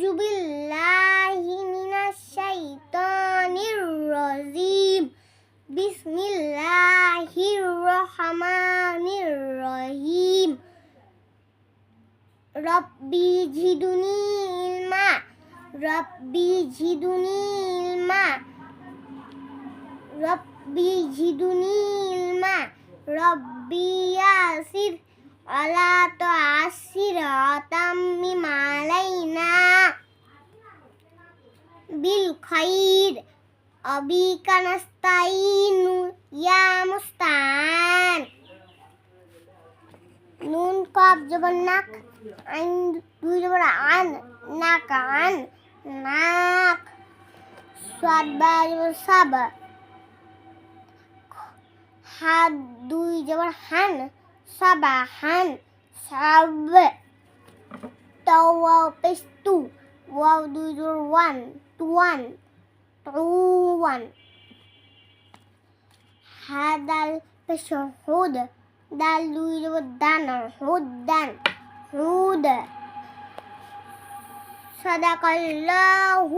আউযু বিল্লাহি মিনাশ শাইতানির রাজিম। বিসমিল্লাহির রহমানির রহিম। রব্বি জিদুনি ইলমা, রব্বি জিদুনি ইলমা, রব্বি জিদুনি ইলমা, রব্বি ইয়াসির, আলা তো আসির অতাম্মি মাল বিল খৈর অবিকা নাস্তাইনু ইয়া মুস্তান নুন কব জবর নাক, আইন, দুই জবর আন, নাক আন, নাক। সাত বা জবর সাব হাত, দুই জবর হান, সাবা হান, সাব। তাও পেস্তু, ওয়াও, দুই জবর ওয়ান। طوان. طوان. هذا البشر حود دلوي ودان حودا حود صدق الله.